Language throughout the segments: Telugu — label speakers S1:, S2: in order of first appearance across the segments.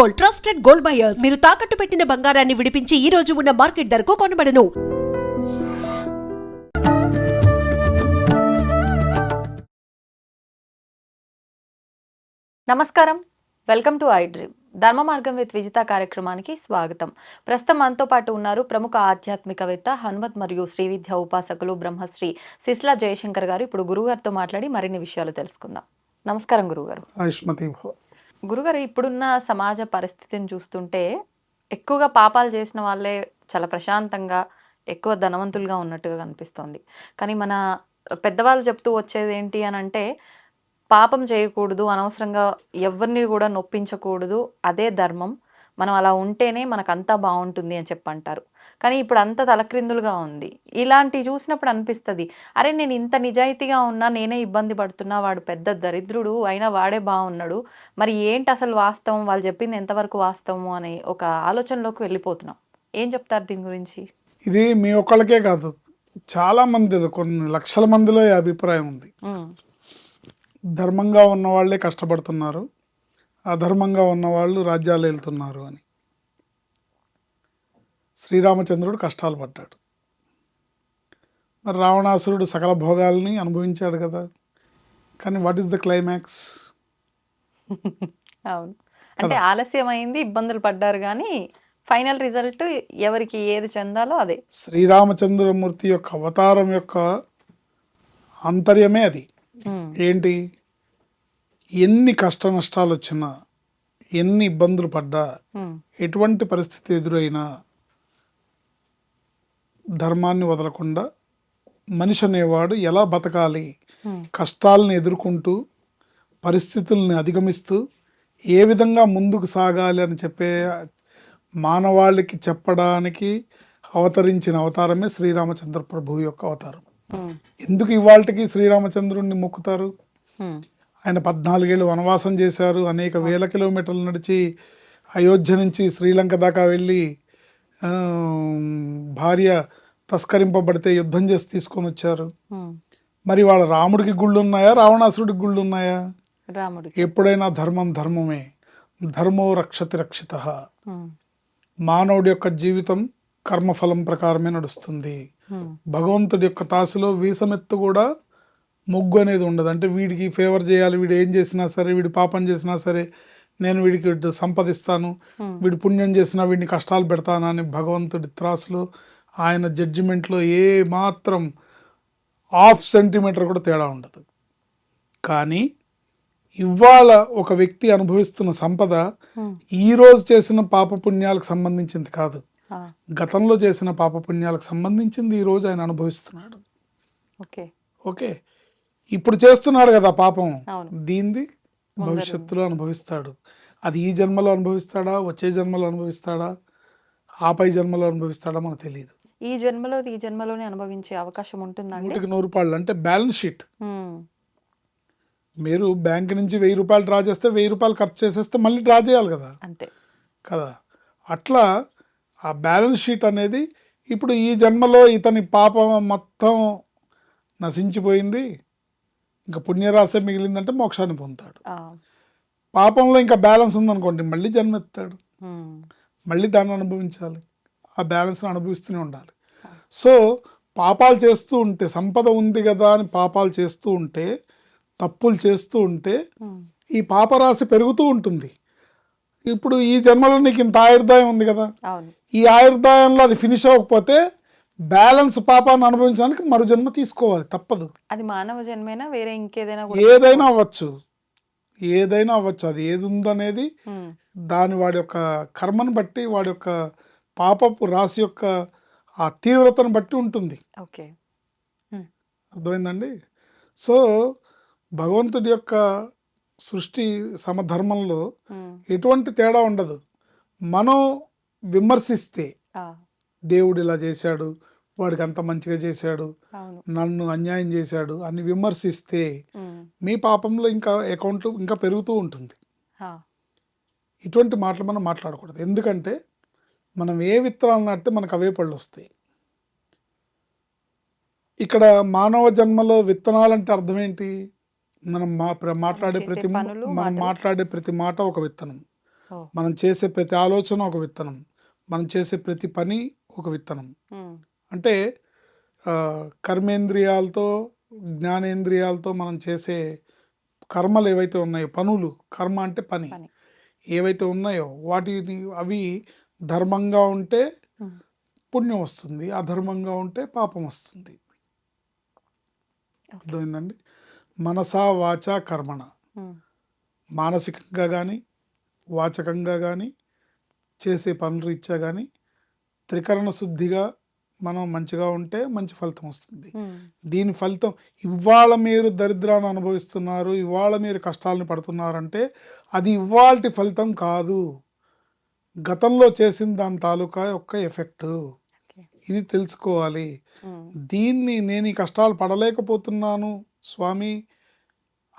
S1: Gold trusted gold buyers. మీరు తాకట్టు పెట్టిన బంగారాన్ని విడిపించి ఈ రోజు ఉన్న మార్కెట్ ధరకు కొనబడను.
S2: నమస్కారం. Welcome to I dream. ధర్మ మార్గం విత్ విజిత కార్యక్రమానికి స్వాగతం. ప్రస్తుతం మనతో పాటు ఉన్నారు ప్రముఖ ఆధ్యాత్మికవేత్త హనుమత్ మరియు శ్రీ విద్య ఉపాసకులు బ్రహ్మశ్రీ సిస్లా జయశంకర్ గారు. ఇప్పుడు గురుగారితో మాట్లాడి మరిన్ని విషయాలు తెలుసుకుందాం. నమస్కారం గురుగారు గురుగారు ఇప్పుడున్న సమాజ పరిస్థితిని చూస్తుంటే ఎక్కువగా పాపాలు చేసిన వాళ్ళే చాలా ప్రశాంతంగా ఎక్కువ ధనవంతులుగా ఉన్నట్టుగా కనిపిస్తోంది. కానీ మన పెద్దవాళ్ళు చెప్తూ వచ్చేది ఏంటి అని అంటే పాపం చేయకూడదు అనవసరంగా ఎవరిని కూడా నొప్పించకూడదు అదే ధర్మం. మనం అలా ఉంటేనే మనకంతా బాగుంటుంది అని చెప్పంటారు. కానీ ఇప్పుడు అంత తలక్రిందులుగా ఉంది. ఇలాంటివి చూసినప్పుడు అనిపిస్తుంది అరే నేను ఇంత నిజాయితీగా ఉన్నా నేనే ఇబ్బంది పడుతున్నా వాడు పెద్ద దరిద్రుడు అయినా వాడే బాగున్నాడు మరి ఏంటి అసలు వాస్తవం? వాళ్ళు చెప్పింది ఎంతవరకు వాస్తవము అనే ఒక ఆలోచనలోకి వెళ్ళిపోతున్నాం. ఏం చెప్తారు దీని గురించి?
S3: ఇది మీ ఒక్కళ్ళకే కాదు చాలా మంది కొన్ని లక్షల మందిలో ఈ అభిప్రాయం ఉంది. ధర్మంగా ఉన్న వాళ్ళే కష్టపడుతున్నారు అధర్మంగా ఉన్న వాళ్ళు రాజ్యాలు వెళ్తున్నారు అని. శ్రీరామచంద్రుడు కష్టాలు పడ్డాడు. మరి రావణాసురుడు సకల భోగాల్ని అనుభవించాడు కదా. కానీ వాట్ ఈస్ ద క్లైమాక్స్
S2: అవును. అంటే ఆలస్యమైంది ఇబ్బందులు పడ్డారు కానీ ఫైనల్ రిజల్ట్ ఎవరికి ఏది చెందాలో అదే.
S3: శ్రీరామచంద్రమూర్తి యొక్క అవతారం యొక్క ఆంతర్యమే అది. ఏంటి? ఎన్ని కష్ట నష్టాలు వచ్చినా ఎన్ని ఇబ్బందులు పడ్డా ఎటువంటి పరిస్థితి ఎదురైనా ధర్మాన్ని వదలకుండా మనిషి అనేవాడు ఎలా బతకాలి? కష్టాలను ఎదుర్కొంటూ పరిస్థితుల్ని అధిగమిస్తూ ఏ విధంగా ముందుకు సాగాలి అని చెప్పే మానవాళికి చెప్పడానికి అవతరించిన అవతారమే శ్రీరామచంద్ర ప్రభువు యొక్క అవతారం. ఎందుకు ఇవాళకి శ్రీరామచంద్రుణ్ణి మొక్కుతారు? ఆయన పద్నాలుగేళ్ళు వనవాసం చేశారు. అనేక వేల కిలోమీటర్లు నడిచి అయోధ్య నుంచి శ్రీలంక దాకా వెళ్ళి భార్య తస్కరింపబడితే యుద్ధం చేసి తీసుకొని వచ్చారు. మరి వాళ్ళ రాముడికి గుళ్ళు ఉన్నాయా రావణాసుడికి గుళ్ళు ఉన్నాయా
S2: రాముడికి.
S3: ఎప్పుడైనా ధర్మం ధర్మమే. ధర్మో రక్షతి రక్షిత. మానవుడి యొక్క జీవితం కర్మఫలం ప్రకారమే నడుస్తుంది. భగవంతుడి యొక్క తాసులో వీసమెత్తు కూడా మొగ్గు అనేది ఉండదు. అంటే వీడికి ఫేవర్ చేయాలి వీడు ఏం చేసినా సరే వీడి పాపం చేసినా సరే నేను వీడికి సంపదిస్తాను వీడు పుణ్యం చేసినా వీడిని కష్టాలు పెడతాను అని భగవంతుడి త్రాసులో ఆయన జడ్జిమెంట్లో ఏ మాత్రం హాఫ్ సెంటీమీటర్ కూడా తేడా ఉండదు. కానీ ఇవాళ ఒక వ్యక్తి అనుభవిస్తున్న సంపద
S2: ఉమ్,
S3: ఈ రోజు చేసిన పాపపుణ్యాలకు సంబంధించింది కాదు. గతంలో చేసిన పాపపుణ్యాలకు సంబంధించింది ఈ రోజు ఆయన అనుభవిస్తున్నాడు.
S2: ఓకే.
S3: ఓకే. ఇప్పుడు చేస్తున్నాడు కదా పాపం. దీంది భవిష్యత్తులో అనుభవిస్తాడు. అది ఈ జన్మలో అనుభవిస్తాడా? వచ్చే జన్మలో అనుభవిస్తాడా? ఆపై జన్మలో అనుభవిస్తాడా? మనకు తెలియదు
S2: ఈ జన్మలో ఈ జన్మలోనే అనుభవించే అవకాశం ఉంటుందండి.
S3: నూటికి నూరు రూపాయలు అంటే బ్యాలెన్స్ షీట్. మీరు బ్యాంక్ నుంచి వెయ్యి రూపాయలు డ్రా చేస్తే వెయ్యి రూపాయలు ఖర్చు చేసేస్తే మళ్ళీ డ్రా చేయాలి కదా?
S2: అంతే.
S3: కదా? అట్లా ఆ బ్యాలెన్స్ షీట్ అనేది ఇప్పుడు ఈ జన్మలో ఇతని పాపం మొత్తం నశించిపోయింది. ఇంకా పుణ్యరాశి మిగిలిందంటే మోక్షాన్ని పొందుతాడు. పాపంలో ఇంకా బ్యాలెన్స్ ఉందనుకోండి మళ్ళీ జన్మెత్తాడు. మళ్ళీ దాన్ని అనుభవించాలి. ఆ బ్యాలెన్స్ని అనుభవిస్తూనే ఉండాలి. సో పాపాలు చేస్తూ ఉంటే సంపద ఉంది కదా అని పాపాలు చేస్తూ ఉంటే తప్పులు చేస్తూ ఉంటే ఈ పాపరాశి పెరుగుతూ ఉంటుంది. ఇప్పుడు ఈ జన్మలో నీకు ఇంత ఆయుర్దాయం ఉంది కదా. ఈ ఆయుర్దాయంలో అది ఫినిష్ అవ్వకపోతే బ్యాలెన్స్ పాపాన్ని అనుభవించడానికి మరో జన్మ తీసుకోవాలి తప్పదు.
S2: అది మానవ జన్మైనా? వేరే ఇంకేదైనా
S3: ఏదైనా అవ్వచ్చు. ఏదైనా అవ్వచ్చు. అది ఏది ఉందనేది దాని వాడి యొక్క కర్మను బట్టి వాడి యొక్క పాపపు రాశి యొక్క ఆ తీవ్రతను బట్టి ఉంటుంది.
S2: ఓకే.
S3: అర్థమైందండి? సో భగవంతుడి యొక్క సృష్టి సమధర్మంలో ఎటువంటి తేడా ఉండదు. మనం విమర్శిస్తే దేవుడు ఇలా చేశాడు వాడికి అంత మంచిగా చేశాడు. నన్ను అన్యాయం చేశాడు. అని విమర్శిస్తే మీ పాపంలో ఇంకా అకౌంట్ ఇంకా పెరుగుతూ ఉంటుంది. ఇటువంటి మాటలు మనం మాట్లాడకూడదు. ఎందుకంటే మనం ఏ విత్తనాలు నాటితే మనకు అవే పళ్ళు వస్తాయి. ఇక్కడ మానవ జన్మలో విత్తనాలు అంటే అర్థం ఏంటి? మనం మా మాట్లాడే ప్రతి మనం
S2: మాటలు.
S3: మాట్లాడే ప్రతి మాట ఒక విత్తనం. మనం చేసే ప్రతి ఆలోచన ఒక విత్తనం. మనం చేసే ప్రతి పని ఒక విత్తనం. అంటే కర్మేంద్రియాలతో జ్ఞానేంద్రియాలతో మనం చేసే కర్మలు ఏవైతే ఉన్నాయో పనులు కర్మ అంటే పని. ఏవైతే ఉన్నాయో వాటిని అవి ధర్మంగా ఉంటే పుణ్యం వస్తుంది అధర్మంగా ఉంటే పాపం వస్తుంది. అర్థమైందండి? మనసా వాచ కర్మణ. మానసికంగా కానీ వాచకంగా కానీ చేసే పనుల రీత్యా కానీ త్రికరణ శుద్ధిగా మనం మంచిగా ఉంటే మంచి ఫలితం వస్తుంది. దీని ఫలితం ఇవాళ మీరు దరిద్రాన్ని అనుభవిస్తున్నారు ఇవాళ మీరు కష్టాలను పడుతున్నారంటే అది ఇవాల్టి ఫలితం కాదు. గతంలో చేసిన దాని తాలూకా యొక్క ఎఫెక్ట్. ఇది తెలుసుకోవాలి. దీన్ని నేను ఈ కష్టాలు పడలేకపోతున్నాను స్వామి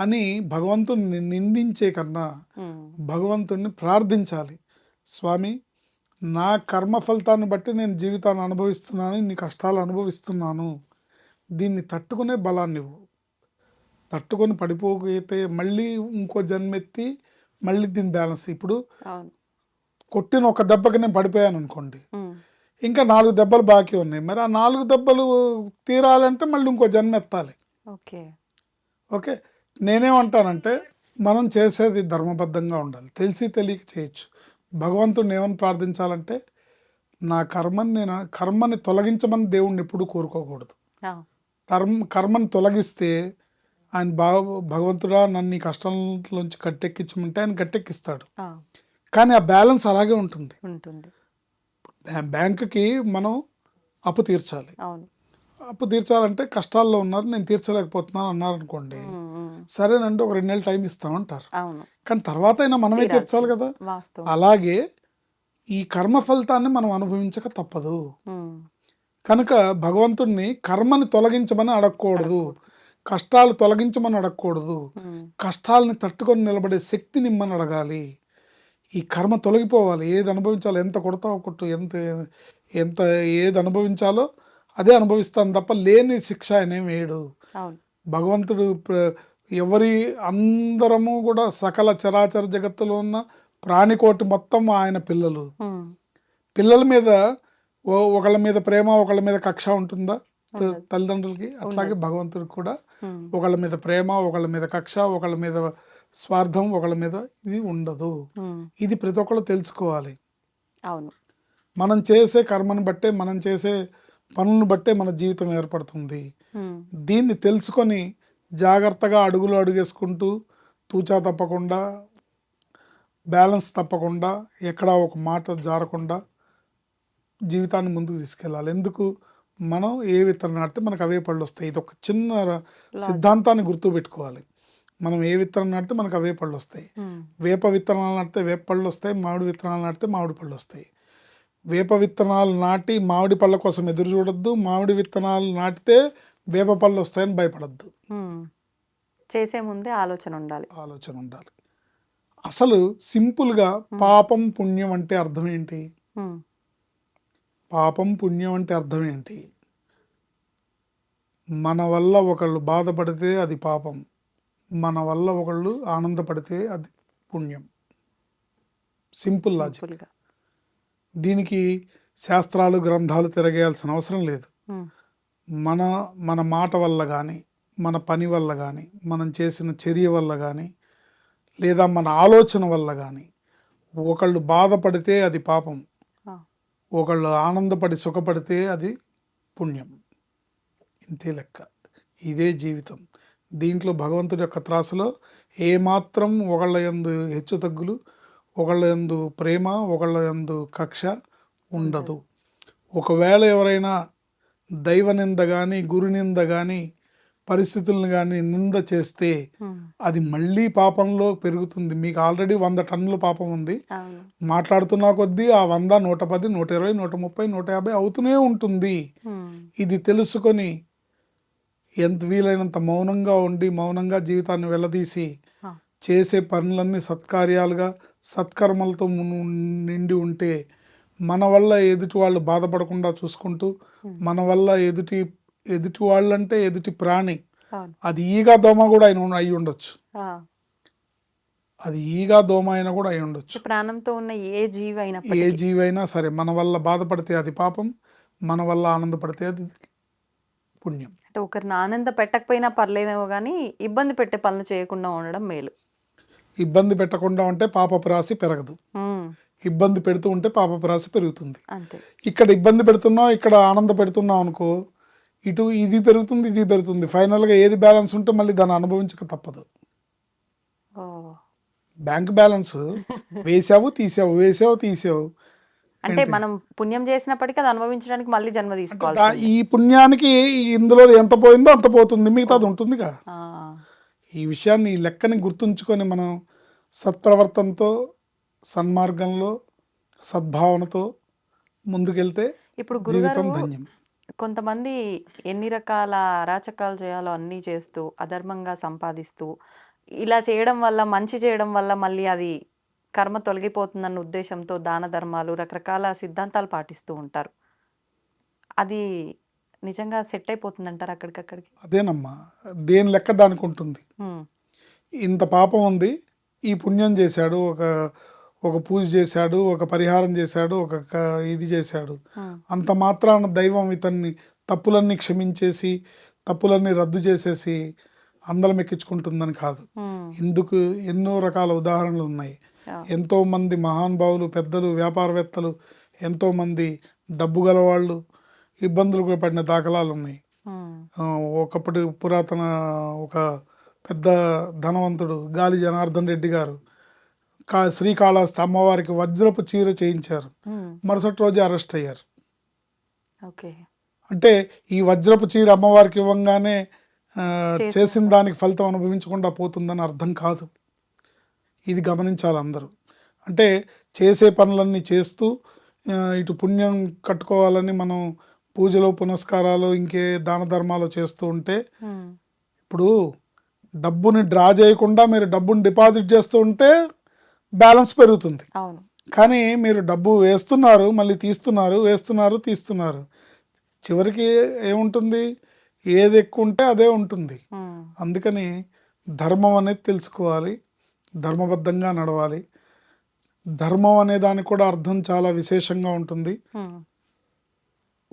S3: అని భగవంతుని నిందించే కన్నా భగవంతుణ్ణి ప్రార్థించాలి. స్వామి నా కర్మ ఫలితాన్ని బట్టి నేను జీవితాన్ని అనుభవిస్తున్నాను ఇన్ని కష్టాలు అనుభవిస్తున్నాను. దీన్ని తట్టుకునే బలాన్ని ఇవ్వు. తట్టుకొని పడిపోతే మళ్ళీ ఇంకో జన్మెత్తి మళ్ళీ దీన్ని బ్యాలెన్స్ ఇప్పుడు కొట్టిన ఒక దెబ్బకి నేను పడిపోయాను అనుకోండి. ఇంకా నాలుగు దెబ్బలు బాకీ ఉన్నాయి. మరి ఆ నాలుగు దెబ్బలు తీరాలంటే మళ్ళీ ఇంకో జన్మ ఎత్తాలి.
S2: ఓకే.
S3: ఓకే? నేనేమంటానంటే మనం చేసేది ధర్మబద్ధంగా ఉండాలి. తెలిసి తెలియక చేయొచ్చు. భగవంతుడిని ఏమని ప్రార్థించాలంటే నా కర్మని నేను కర్మని తొలగించమని దేవుణ్ణి ఎప్పుడు కోరుకోకూడదు. కర్మ కర్మని తొలగిస్తే ఆయన బా భగవంతుడా నన్ను ఈ కష్టంలోంచి గట్టెక్కించమంటే ఆయన గట్టెక్కిస్తాడు
S2: ఆ,
S3: కానీ ఆ బ్యాలెన్స్ అలాగే ఉంటుంది.
S2: ఉంటుంది.
S3: బ్యా- బ్యాంకుకి మనం అప్పు తీర్చాలి. అప్పు తీర్చాలంటే కష్టాల్లో ఉన్నారు నేను తీర్చలేకపోతున్నాను అన్నారు అనుకోండి సరేనండి ఒక రెండు నెలలు టైం ఇస్తామంటారు. కానీ తర్వాత అయినా మనమే. తీర్చాలి కదా. అలాగే ఈ కర్మ ఫలితాన్ని మనం అనుభవించక తప్పదు. కనుక భగవంతుణ్ణి కర్మని తొలగించమని అడగకూడదు. కష్టాలు తొలగించమని అడగకూడదు. కష్టాలని తట్టుకొని నిలబడే శక్తిని ఇమ్మని అడగాలి. ఈ కర్మ తొలగిపోవాలి. ఏది అనుభవించాలో ఎంత కొడతావో కొట్టు ఎంత ఎంత ఏది అనుభవించాలో అదే అనుభవిస్తాను తప్ప లేని శిక్ష ఆయనేం వేయడు.
S2: అవును.
S3: భగవంతుడు ఎవరి అందరము కూడా సకల చరాచర జగత్తులో ఉన్న ప్రాణికోటి మొత్తం ఆయన పిల్లలు. పిల్లల మీద ఒకళ్ళ మీద ప్రేమ ఒకళ్ళ మీద కక్ష ఉంటుందా. తల్లిదండ్రులకి? అట్లాగే భగవంతుడికి కూడా ఒకళ్ళ మీద ప్రేమ ఒకళ్ళ మీద కక్ష ఒకళ్ళ మీద స్వార్థం ఒకళ్ళ మీద ఇది ఉండదు. ఇది ప్రతి ఒక్కళ్ళు తెలుసుకోవాలి.
S2: అవును.
S3: మనం చేసే కర్మను బట్టే మనం చేసే పనులను బట్టే మన జీవితం ఏర్పడుతుంది. దీన్ని తెలుసుకొని జాగ్రత్తగా అడుగులు అడుగేసుకుంటూ తూచా తప్పకుండా బ్యాలెన్స్ తప్పకుండా ఎక్కడా ఒక మాట జారకుండా జీవితాన్ని ముందుకు తీసుకెళ్ళాలి. ఎందుకు? మనం ఏ విత్తనం నాటితే మనకు అవే పళ్ళు వస్తాయి. ఇది ఒక చిన్న సిద్ధాంతాన్ని గుర్తుపెట్టుకోవాలి. మనం ఏ విత్తనం నాటితే మనకు అవే పళ్ళు వస్తాయి. వేప విత్తనాలు నాటితే వేప పళ్ళు వస్తాయి. మామిడి విత్తనాలు నాటితే మామిడి పళ్ళు వస్తాయి. వేప విత్తనాలు నాటి మామిడి పళ్ళ కోసం ఎదురు చూడొద్దు. మామిడి విత్తనాలు నాటితే వేప పళ్ళు వస్తాయని భయపడద్దు.
S2: చేసే ముందే ఆలోచన ఉండాలి.
S3: ఆలోచన ఉండాలి. అసలు సింపుల్గా పాపం పుణ్యం అంటే అర్థం ఏంటి? పాపం పుణ్యం అంటే అర్థం ఏంటి? మన వల్ల ఒకళ్ళు బాధపడితే అది పాపం. మన వల్ల ఒకళ్ళు ఆనందపడితే అది పుణ్యం. Simple logic. దీనికి శాస్త్రాలు గ్రంథాలు తిరగేయాల్సిన అవసరం లేదు. మన మన మాట వల్ల కానీ మన పని వల్ల కానీ మనం చేసిన చర్య వల్ల కానీ లేదా మన ఆలోచన వల్ల కానీ ఒకళ్ళు బాధపడితే అది పాపం. ఒకళ్ళు ఆనందపడి సుఖపడితే అది పుణ్యం. ఇంతే లెక్క. ఇదే జీవితం. దీంట్లో భగవంతుడి యొక్క త్రాసులో ఏమాత్రం ఒకళ్ళ యందు హెచ్చు తగ్గులు ఒకళ్ళ యందు ప్రేమ ఒకళ్ళ యందు కక్ష ఉండదు. ఒకవేళ ఎవరైనా దైవ నింద కానీ గురు నింద కానీ పరిస్థితులను కానీ నింద చేస్తే అది మళ్ళీ పాపంలో పెరుగుతుంది. మీకు ఆల్రెడీ వంద టన్నుల పాపం ఉంది. మాట్లాడుతున్నా కొద్దీ ఆ వంద నూట పది నూట ఇరవై నూట ముప్పై నూట యాభై అవుతూనే ఉంటుంది. ఇది తెలుసుకొని ఎంత వీలైనంత మౌనంగా ఉండి మౌనంగా జీవితాన్ని వెళ్ళదీసి చేసే పనులన్నీ సత్కార్యాలుగా సత్కర్మలతో నిండి ఉంటే మన వల్ల ఎదుటి వాళ్ళు బాధపడకుండా చూసుకుంటూ మన వల్ల ఎదుటి ఎదుటి వాళ్ళంటే ఎదుటి ప్రాణి. అది ఈగ దోమ కూడా ఆయన అయి ఉండొచ్చు. అది ఈగా దోమ అయినా కూడా అయి ఉండొచ్చు.
S2: ప్రాణంతో ఉన్న ఏ జీవి
S3: ఏ జీవైనా సరే మన వల్ల బాధపడితే అది పాపం మన వల్ల ఆనందపడితే అది పుణ్యం.
S2: అంటే ఒకరిని ఆనంద పెట్టకపోయినా పర్లేదేమో కానీ ఇబ్బంది పెట్టే పనులు చేయకుండా ఉండడం మేలు.
S3: ఇబ్బంది పెట్టకుండా ఉంటే పాపపు రాశి పెరగదు. ఇబ్బంది పెడుతూ ఉంటే పాపపు రాశి పెరుగుతుంది. ఇక్కడ ఇబ్బంది పెడుతున్నావు ఇక్కడ ఆనంద పెడుతున్నావు అనుకో ఇటు ఇది పెరుగుతుంది ఇది పెరుగుతుంది. ఫైనల్గా ఏది బ్యాలెన్స్ ఉంటే మళ్ళీ దాన్ని అనుభవించక తప్పదు. Bank balance. వేసావు తీసావు వేసావు తీసావు.
S2: అంటే? మనం పుణ్యం చేసినప్పటికీ అది అనుభవించడానికి మళ్ళీ జన్మ తీసుకోవాలి
S3: ఈ పుణ్యానికి ఇందులో ఎంత పోయిందో అంత పోతుంది. మిగతాది ఉంటుందిగా. ఈ విషయాన్ని లెక్కని గుర్తుంచుకొని మనం సత్ప్రవర్తనతో సన్మార్గంలో సద్భావనతో ముందుకెళ్తే
S2: ఇప్పుడు
S3: జీవితం ధన్యం.
S2: కొంతమంది ఎన్ని రకాల అరాచకాలు చేయాలో అన్నీ చేస్తూ అధర్మంగా సంపాదిస్తూ ఇలా చేయడం వల్ల మంచి చేయడం వల్ల మళ్ళీ అది కర్మ తొలగిపోతుందన్న ఉద్దేశంతో దాన ధర్మాలు రకరకాల సిద్ధాంతాలు పాటిస్తూ ఉంటారు. అది నిజంగా సెట్ అయిపోతుందంటారు అక్కడికక్కడికి?
S3: అదేనమ్మా దేని లెక్క దానికి ఉంటుంది? ఇంత పాపం ఉంది ఈ పుణ్యం చేశాడు ఒక ఒక పూజ చేశాడు ఒక పరిహారం చేశాడు ఒక ఇది చేశాడు. అంత మాత్రాన దైవం ఇతన్ని తప్పులన్నీ క్షమించేసి తప్పులన్నీ రద్దు చేసేసి అందలం ఎక్కించుకుంటుందని కాదు. ఇందుకు ఎన్నో రకాల ఉదాహరణలు ఉన్నాయి. ఎంతో మంది మహానుభావులు పెద్దలు వ్యాపారవేత్తలు ఎంతో మంది డబ్బు గలవాళ్ళు ఇబ్బందులు కూడా పడిన దాఖలాలు ఉన్నాయి. ఒకప్పటి పురాతన ఒక పెద్ద ధనవంతుడు గాలి జనార్దన్ రెడ్డి గారు. కా శ్రీకాళహస్తి అమ్మవారికి వజ్రపు చీర చేయించారు. మరుసటి రోజు అరెస్ట్ అయ్యారు.
S2: ఓకే.
S3: అంటే ఈ వజ్రపు చీర అమ్మవారికి ఇవ్వంగానే
S2: చేసిన
S3: దానికి ఫలితం అనుభవించకుండా పోతుందని అర్థం కాదు. ఇది గమనించాలి అందరూ. అంటే చేసే పనులన్నీ చేస్తూ ఇటు పుణ్యం కట్టుకోవాలని మనం పూజలు పునస్కారాలు ఇంకే దాన ధర్మాలు చేస్తూ ఉంటే ఇప్పుడు డబ్బుని డ్రా చేయకుండా మీరు డబ్బుని డిపాజిట్ చేస్తూ ఉంటే బ్యాలెన్స్ పెరుగుతుంది.
S2: అవును.
S3: కానీ మీరు డబ్బు వేస్తున్నారు మళ్ళీ తీస్తున్నారు వేస్తున్నారు తీస్తున్నారు. చివరికి ఏముంటుంది? ఏది ఎక్కువ ఉంటే అదే ఉంటుంది. అందుకని ధర్మం అనేది తెలుసుకోవాలి. ధర్మబద్ధంగా నడవాలి. ధర్మం అనే దానికి కూడా అర్థం చాలా విశేషంగా ఉంటుంది.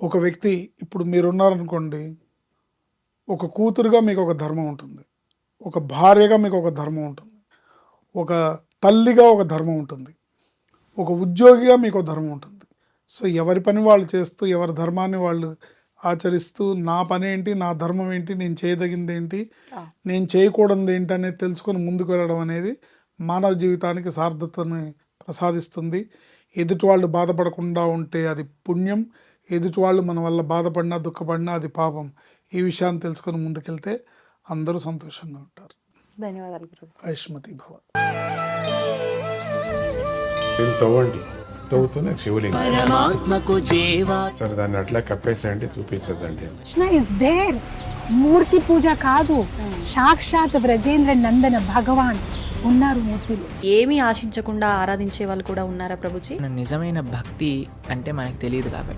S3: ఒక వ్యక్తి ఇప్పుడు మీరున్నారనుకోండి ఒక కూతురుగా మీకు ఒక ధర్మం ఉంటుంది. ఒక భార్యగా మీకు ఒక ధర్మం ఉంటుంది. ఒక తల్లిగా ఒక ధర్మం ఉంటుంది. ఒక ఉద్యోగిగా మీకు ఒక ధర్మం ఉంటుంది. సో ఎవరి పని వాళ్ళు చేస్తూ ఎవరి ధర్మాన్ని వాళ్ళు ఆచరిస్తూ నా పని ఏంటి నా ధర్మం ఏంటి నేను చేయదగింది ఏంటి. నేను చేయకూడదు ఏంటి అనేది తెలుసుకొని ముందుకు వెళ్ళడం అనేది మానవ జీవితానికి సార్థతని ప్రసాదిస్తుంది. ఎదుటి వాళ్ళు బాధపడకుండా ఉంటే అది పుణ్యం. ఎదుటి వాళ్ళు మన వల్ల బాధపడినా దుఃఖపడినా అది పాపం. ఈ విషయాన్ని తెలుసుకొని ముందుకెళ్తే అందరూ సంతోషంగా ఉంటారు.
S2: ధన్యవాదాలు గురువు
S3: ఐష్మతి భవ.
S4: దీన్ని తవ్వండి. తవ్వుతూనే శివలింగం.
S5: పరమాత్మకు జీవా.
S4: సరే దాన్ని అట్లా కప్పేసేయండి చూపించదండి
S6: కృష్ణ ఇస్ దేర్ మూర్తి పూజ కాదు. సాక్షాత్ బ్రజేంద్ర నందన భగవాన్ ఉన్నారు మూర్తిలో.
S7: ఏమీ ఆశించకుండా ఆరాధించే వాళ్ళు కూడా ఉన్నారా ప్రభుజీ?
S5: నిజమైన భక్తి అంటే మనకు తెలియదు కాబట్టి.